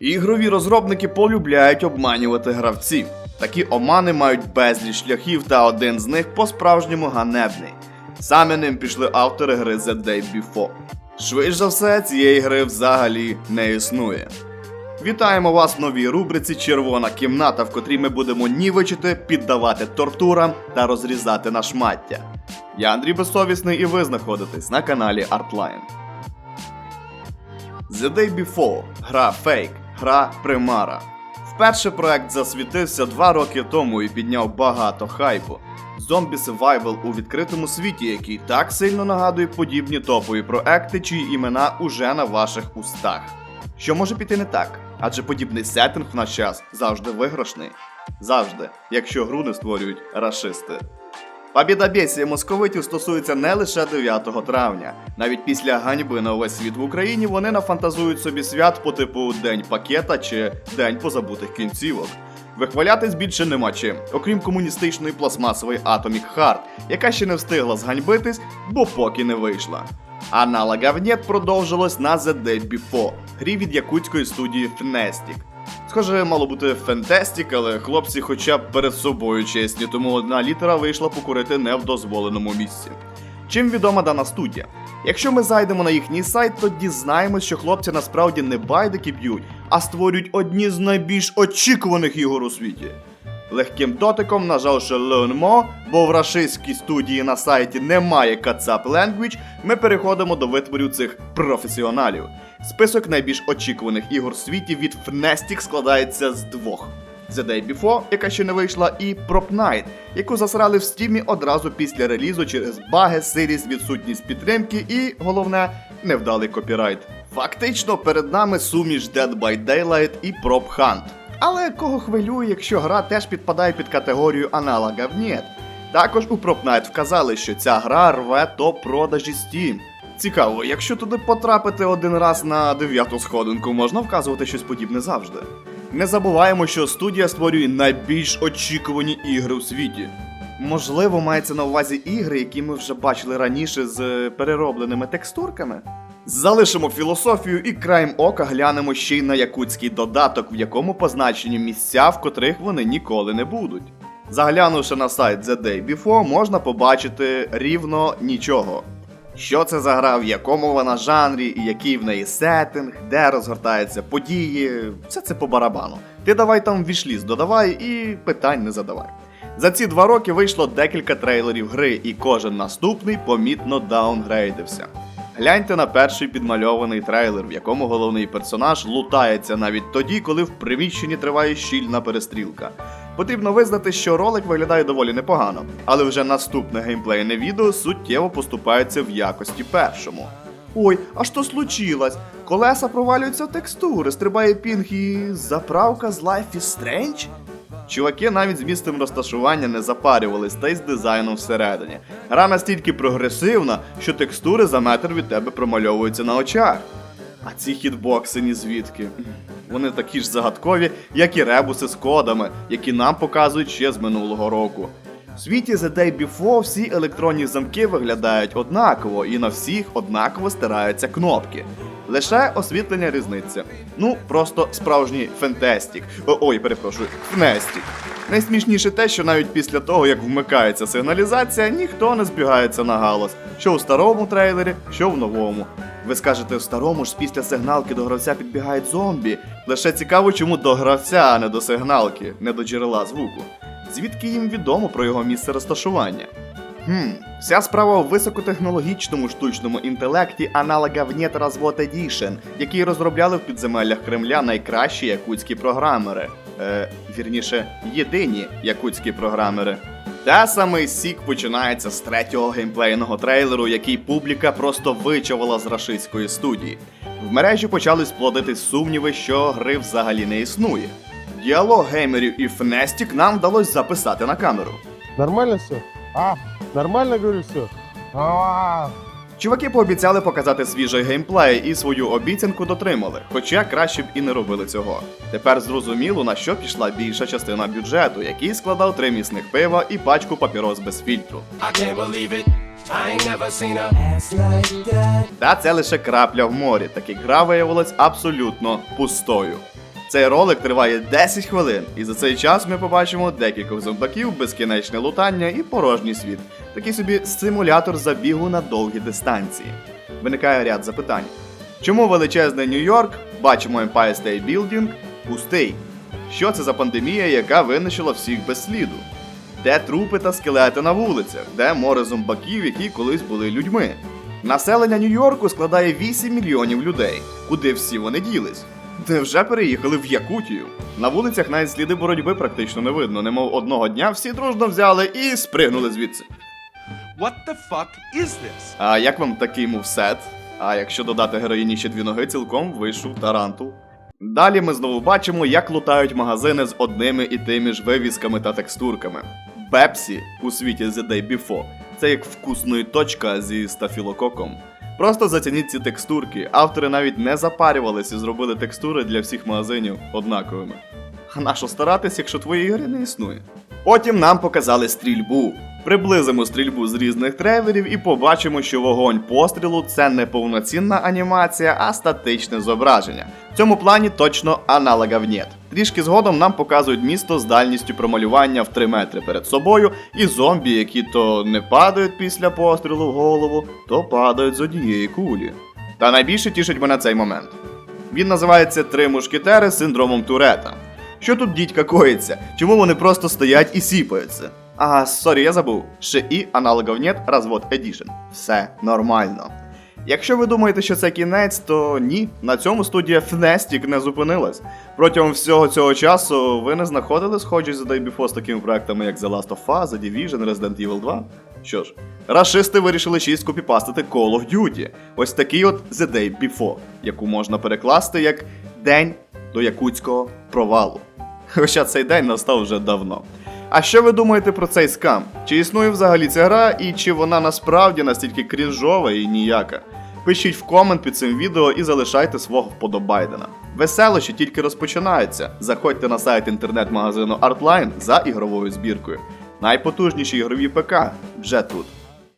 Ігрові розробники полюбляють обманювати гравців. Такі омани мають безліч шляхів, та один з них по-справжньому ганебний. Саме ним пішли автори гри The Day Before. Швидше за все, цієї гри взагалі не існує. Вітаємо вас в новій рубриці Червона кімната, в котрій ми будемо нівечити, піддавати тортурам та розрізати на шмаття. Я Андрій Безсовісний і ви знаходитесь на каналі Artline. The Day Before гра Fake, гра Примара. Вперше проект засвітився два роки тому і підняв багато хайпу. Зомбі Survival у відкритому світі, який так сильно нагадує подібні топові проекти, чиї імена уже на ваших устах. Що може піти не так? Адже подібний сеттинг в наш час завжди виграшний. Завжди, якщо гру не створюють рашисти. Побідобєсія московитів стосується не лише 9 травня. Навіть після ганьби на увесь світ в Україні вони нафантазують собі свят по типу День пакета чи День позабутих кінцівок. Вихвалятись більше нема чим, окрім комуністичної пластмасової Atomic Heart, яка ще не встигла зганьбитись, бо поки не вийшла. Аналога ВНЕТ продовжилось на The Day Before, грі від якутської студії Fnestic. Схоже, мало бути фентестік, але хлопці хоча б перед собою чесні, тому одна літера вийшла покурити не в дозволеному місці. Чим відома дана студія? Якщо ми зайдемо на їхній сайт, то дізнаємось, що хлопці насправді не байдики б'ють, а створюють одні з найбільш очікуваних ігор у світі. Легким дотиком нажавши Learn More, бо в рашистській студії на сайті немає Kацап Language, ми переходимо до витворів цих професіоналів. Список найбільш очікуваних ігор в світі від Fnestic складається з двох. The Day Before, яка ще не вийшла, і Prop Night, яку засрали в стімі одразу після релізу через баги, сирість, відсутність підтримки і, головне, невдалий копірайт. Фактично перед нами суміш Dead by Daylight і Prop Hunt. Але кого хвилює, якщо гра теж підпадає під категорію аналога в нет. Також у Prop Night вказали, що ця гра рве топ продажі Steam. Цікаво, якщо туди потрапити один раз на дев'яту сходинку, можна вказувати щось подібне завжди. Не забуваємо, що студія створює найбільш очікувані ігри у світі. Можливо, мається на увазі ігри, які ми вже бачили раніше з переробленими текстурками. Залишимо філософію і краєм ока глянемо ще й на якутський додаток, в якому позначені місця, в котрих вони ніколи не будуть. Заглянувши на сайт The Day Before, можна побачити рівно нічого. Що це за гра, в якому вона жанрі, який в неї сеттинг, де розгортаються події, все це по барабану. Ти давай там вішліст додавай і питань не задавай. За ці два роки вийшло декілька трейлерів гри, і кожен наступний помітно даунгрейдився. Гляньте на перший підмальований трейлер, в якому головний персонаж лутається навіть тоді, коли в приміщенні триває щільна перестрілка. Потрібно визнати, що ролик виглядає доволі непогано, але вже наступне геймплейне відео суттєво поступається в якості першому. Ой, а що случилось? Колеса провалюються в текстури, стрибає пінг і заправка з Life is Strange? Чуваки навіть з місцем розташування не запарювались, та й з дизайном всередині. Гра настільки прогресивна, що текстури за метр від тебе промальовуються на очах. А ці хітбокси ні звідки. Вони такі ж загадкові, як і ребуси з кодами, які нам показують ще з минулого року. В світі The Day Before всі електронні замки виглядають однаково, і на всіх однаково стираються кнопки. Лише освітлення різниця. Ну, просто справжній фентестік. О, ой, перепрошую, фнестік. Найсмішніше те, що навіть після того, як вмикається сигналізація, ніхто не збігається на галас. Що у старому трейлері, що в новому. Ви скажете, в старому ж після сигналки до гравця підбігають зомбі. Лише цікаво, чому до гравця, а не до сигналки, не до джерела звуку. Звідки їм відомо про його місце розташування? Хм, вся справа в високотехнологічному штучному інтелекті аналога Внєт Розвод Edition, який розробляли в підземеллях Кремля найкращі якутські програмери. Е, вірніше, єдині якутські програмери. Та самий сік починається з третього геймплейного трейлеру, який публіка просто вичавила з рашистської студії. В мережі почали сплодити сумніви, що гри взагалі не існує. Діалог геймерів і Фнестік нам вдалося записати на камеру. Нормально все? А, нормально говорю все? А, Чуваки пообіцяли показати свіжий геймплей і свою обіцянку дотримали, хоча краще б і не робили цього. Тепер зрозуміло, на що пішла більша частина бюджету, який складав три місних пива і пачку папірос без фільтру. Та це лише крапля в морі, так і гра виявилась абсолютно пустою. Цей ролик триває 10 хвилин, і за цей час ми побачимо декількох зомбаків, безкінечне лутання і порожній світ. Такий собі симулятор забігу на довгі дистанції. Виникає ряд запитань. Чому величезний Нью-Йорк, бачимо Empire State Building, пустий? Що це за пандемія, яка винищила всіх без сліду? Де трупи та скелети на вулицях, де море зомбаків, які колись були людьми? Населення Нью-Йорку складає 8 мільйонів людей. Куди всі вони ділись? Невже переїхали в Якутію? На вулицях навіть сліди боротьби практично не видно, немов одного дня всі дружно взяли і спригнули звідси. What the fuck is this? А як вам такий мувсет? А якщо додати героїні ще дві ноги, цілком вийшов тарантул. Далі ми знову бачимо, як лутають магазини з одними і тими ж вивісками та текстурками. Бепсі у світі The Day Before це як вкусної точка зі стафілококом. Просто зацініть ці текстурки. Автори навіть не запарювалися і зробили текстури для всіх магазинів однаковими. А нащо старатись, якщо твої ігри не існує? Потім нам показали стрільбу. Приблизимо стрільбу з різних трейлерів і побачимо, що вогонь пострілу це не повноцінна анімація, а статичне зображення. В цьому плані точно аналогів нет. Трішки згодом нам показують місто з дальністю промалювання в 3 метри перед собою, і зомбі, які то не падають після пострілу в голову, то падають з однієї кулі. Та найбільше тішить мене цей момент. Він називається Три мушкетери з синдромом Турета. Що тут дідька коїться? Чому вони просто стоять і сіпаються? А, сорі, я забув. Ще і аналогов нет, розвод Edition. Все нормально. Якщо ви думаєте, що це кінець, то ні, на цьому студія Fnestic не зупинилась. Протягом всього цього часу ви не знаходили схожі з Day Before з такими проектами, як The Last of Us, The Division, Resident Evil 2? Що ж, рашисти вирішили ще й скопіпастити Call of Duty. Ось такий от The Day Before, яку можна перекласти як День до якутського провалу. Хоча цей день настав вже давно. А що ви думаєте про цей скам? Чи існує взагалі ця гра, і чи вона насправді настільки крінжова і ніяка? Пишіть в комент під цим відео і залишайте свого вподобайдена. Веселощі тільки розпочинаються. Заходьте на сайт інтернет-магазину Artline за ігровою збіркою. Найпотужніші ігрові ПК вже тут.